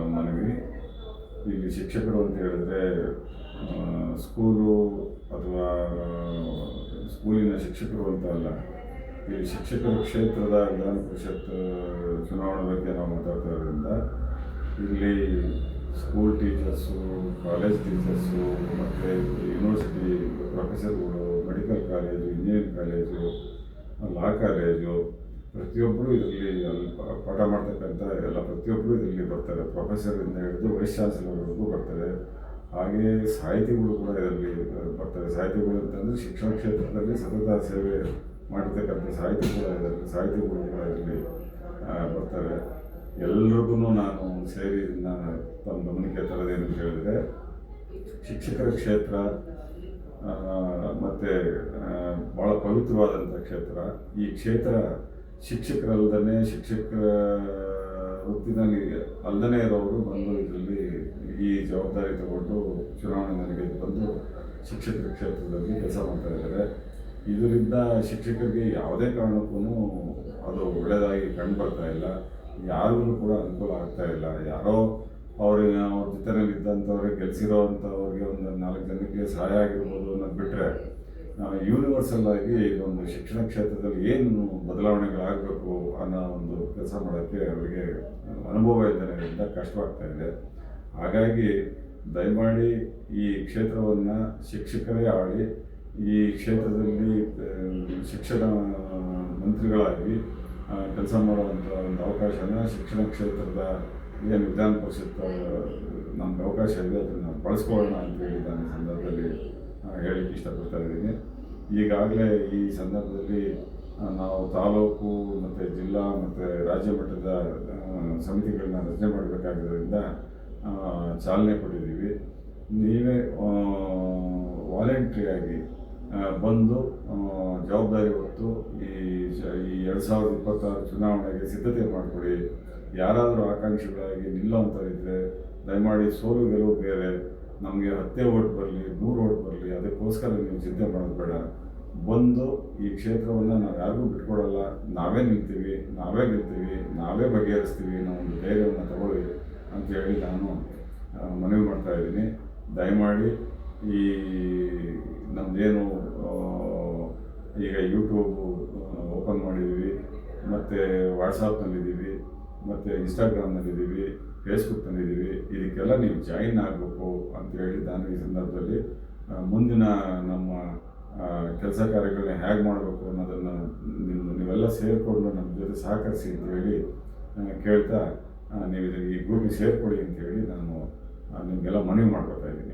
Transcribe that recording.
ಮನವಿ. ಇಲ್ಲಿ ಶಿಕ್ಷಕರು ಅಂತ ಹೇಳಿದ್ರೆ ಸ್ಕೂಲು ಅಥವಾ ಸ್ಕೂಲಿನ ಶಿಕ್ಷಕರು ಅಂತ ಅಲ್ಲ. ಇಲ್ಲಿ ಶಿಕ್ಷಕರ ಕ್ಷೇತ್ರದ ವಿಧಾನ ಪರಿಷತ್ ಚುನಾವಣೆ ಬಗ್ಗೆ ನಾವು ಮಾತಾಡ್ತಾ ಇರೋದ್ರಿಂದ ಇಲ್ಲಿ ಸ್ಕೂಲ್ ಟೀಚರ್ಸು, ಕಾಲೇಜ್ ಟೀಚರ್ಸು, ಮತ್ತು university ಪ್ರೊಫೆಸರ್ಗಳು, medical college, engineering college, law college ಪ್ರತಿಯೊಬ್ಬರು ಇದರಲ್ಲಿ ಅಲ್ಲಿ ಪಾಠ ಮಾಡ್ತಕ್ಕಂಥ ಎಲ್ಲ ಪ್ರತಿಯೊಬ್ಬರು ಇದರಲ್ಲಿ ಬರ್ತಾರೆ. ಪ್ರೊಫೆಸರಿಂದ ಹಿಡಿದು ವೈಸ್ ಚಾನ್ಸಲರ್ವರೆಗೂ ಬರ್ತಾರೆ. ಹಾಗೆ ಸಾಹಿತಿಗಳು ಕೂಡ ಇದರಲ್ಲಿ ಬರ್ತಾರೆ. ಸಾಹಿತಿಗಳು ಅಂತಂದರೆ ಶಿಕ್ಷಣ ಕ್ಷೇತ್ರದಲ್ಲಿ ಸತತ ಸೇವೆ ಮಾಡಿರ್ತಕ್ಕಂಥ ಸಾಹಿತಿ ಕೂಡ ಇದರಲ್ಲಿ, ಸಾಹಿತಿಗಳು ಕೂಡ ಇದರಲ್ಲಿ ಬರ್ತಾರೆ. ಎಲ್ರಿಗೂ ನಾನು ಸೇರಿ ನಾನು ತಮ್ಮ ಗಮನಕ್ಕೆ ಅಂತ ಹೇಳಿದ್ರೆ, ಶಿಕ್ಷಕರ ಕ್ಷೇತ್ರ ಮತ್ತು ಬಹಳ ಪವಿತ್ರವಾದಂಥ ಕ್ಷೇತ್ರ. ಈ ಕ್ಷೇತ್ರ ಶಿಕ್ಷಕರಲ್ದನೆ ಶಿಕ್ಷಕರ ವೃತ್ತಿನಲ್ಲಿ ಅಲ್ಲದೇ ಇರೋರು ಬಂದು ಇದರಲ್ಲಿ ಈ ಜವಾಬ್ದಾರಿ ತಗೊಂಡು ಚುನಾವಣೆ ನನಗೆ ಬಂದು ಶಿಕ್ಷಕರ ಕ್ಷೇತ್ರದಲ್ಲಿ ಕೆಲಸ ಮಾಡ್ತಾ ಇದ್ದಾರೆ. ಇದರಿಂದ ಶಿಕ್ಷಕರಿಗೆ ಯಾವುದೇ ಕಾರಣಕ್ಕೂ ಅದು ಒಳ್ಳೆಯದಾಗಿ ಕಂಡು ಬರ್ತಾ ಇಲ್ಲ. ಯಾರಿಗೂ ಕೂಡ ಅನುಕೂಲ ಆಗ್ತಾ ಇಲ್ಲ. ಯಾರೋ ಅವ್ರಿಗೆ ಅವ್ರ ಜೊತೆನಲ್ಲಿ ಇದ್ದಂಥವ್ರಿಗೆ ಗೆಲ್ಸಿರೋ ಅಂಥವ್ರಿಗೆ ಒಂದು ನಾಲ್ಕು ಜನಕ್ಕೆ ಸಹಾಯ ಆಗಿರ್ಬೋದು ಅನ್ನೋದು ಬಿಟ್ಟರೆ ಯೂನಿವರ್ಸಲ್ ಆಗಿ ಒಂದು ಶಿಕ್ಷಣ ಕ್ಷೇತ್ರದಲ್ಲಿ ಏನು ಬದಲಾವಣೆಗಳಾಗಬೇಕು ಅನ್ನೋ ಒಂದು ಕೆಲಸ ಮಾಡೋಕ್ಕೆ ಅವರಿಗೆ ಅನುಭವ ಇದ್ದರಿಂದ ಕಷ್ಟವಾಗ್ತಾ ಇದೆ. ಹಾಗಾಗಿ ದಯಮಾಡಿ ಈ ಕ್ಷೇತ್ರವನ್ನು ಶಿಕ್ಷಕರೇ ಆಳಿ, ಈ ಕ್ಷೇತ್ರದಲ್ಲಿ ಶಿಕ್ಷಣ ಮಂತ್ರಿಗಳಾಗಿ ಕೆಲಸ ಮಾಡುವಂಥ ಒಂದು ಅವಕಾಶನ ಶಿಕ್ಷಣ ಕ್ಷೇತ್ರದ ಏನು ವಿಧಾನ ಪರಿಷತ್ ನಮ್ಗೆ ಅವಕಾಶ ಇದೆ, ಅದನ್ನು ಬಳಸ್ಕೊಳ್ಳೋಣ ಅಂತ ನಾನು ಸಂದರ್ಭದಲ್ಲಿ ಹೇಳಿಕ್ಕೆ ಇಷ್ಟಪಡ್ತಾ ಇದ್ದೀನಿ ಈಗಾಗಲೇ ಈ ಸಂದರ್ಭದಲ್ಲಿ ನಾವು ತಾಲೂಕು ಮತ್ತು ಜಿಲ್ಲಾ ಮತ್ತು ರಾಜ್ಯ ಮಟ್ಟದ ಸಮಿತಿಗಳನ್ನ ರಚನೆ ಮಾಡಬೇಕಾಗಿರೋದ್ರಿಂದ ಚಾಲನೆ ಕೊಟ್ಟಿದ್ದೀವಿ. ನೀವೇ ವಾಲಂಟ್ರಿಯಾಗಿ ಬಂದು ಜವಾಬ್ದಾರಿ ಹೊತ್ತು ಈ ಈ ಎರಡು ಸಾವಿರದ ಇಪ್ಪತ್ತಾರು ಚುನಾವಣೆಗೆ ಸಿದ್ಧತೆ ಮಾಡಿಕೊಡಿ. ಯಾರಾದರೂ ಆಕಾಂಕ್ಷಿಗಳಾಗಿ ನಿಲ್ಲೋಂಥವ್ರಿದ್ದರೆ ದಯಮಾಡಿ ಸೋಲು ಗೆಲುವು ಬೇರೆ. ನಮಗೆ ಹತ್ತೇ ಓಟ್ ಬರಲಿ, ನೂರು ಬರಲಿ ಅದಕ್ಕೋಸ್ಕರ ನೀವು ಚಿಂತೆ ಮಾಡೋದು ಬೇಡ. ಬಂದು ಈ ಕ್ಷೇತ್ರವನ್ನು ನಾವು ಯಾರಿಗೂ ಬಿಟ್ಕೊಡಲ್ಲ. ನಾವೇ ನಿಲ್ತೀವಿ ನಾವೇ ಗೆಲ್ತೀವಿ, ನಾವೇ ಬಗೆಹರಿಸ್ತೀವಿ ನಾವು ಒಂದು ಧೈರ್ಯವನ್ನು ತಗೊಳ್ಳಿ ಅಂತ ಹೇಳಿ ನಾನು ಮನವಿ ಮಾಡ್ತಾ ಇದ್ದೀನಿ. ದಯಮಾಡಿ ಈ ನಮ್ಮದೇನು ಈಗ ಯೂಟ್ಯೂಬ್ ಓಪನ್ ಮಾಡಿದ್ದೀವಿ. ಮತ್ತು ವಾಟ್ಸಪ್ನಲ್ಲಿದ್ದೀವಿ ಮತ್ತು ಇನ್ಸ್ಟಾಗ್ರಾಮ್ನಲ್ಲಿದ್ದೀವಿ ಫೇಸ್ಬುಕ್ನಲ್ಲಿದ್ದೀವಿ ಇದಕ್ಕೆಲ್ಲ ನೀವು ಜಾಯಿನ್ ಆಗಬೇಕು ಅಂತೇಳಿ ನಾನು ಈ ಸಂದರ್ಭದಲ್ಲಿ ಮುಂದಿನ ನಮ್ಮ ಕೆಲಸ ಕಾರ್ಯಗಳನ್ನ ಹೇಗೆ ಮಾಡಬೇಕು ಅನ್ನೋದನ್ನು ನಿಮ್ಮ ನೀವೆಲ್ಲ ಸೇರಿಕೊಂಡು ನಮ್ಮ ಜೊತೆ ಸಹಕರಿಸಿ ಅಂತ ಹೇಳಿ ಕೇಳ್ತಾ ನೀವು ಈ ಗ್ರೂಪಿಗೆ ಅಂತ ಹೇಳಿ ನಾನು ನಿಮಗೆಲ್ಲ ಮನವಿ ಮಾಡ್ಕೊತಾ ಇದ್ದೀನಿ.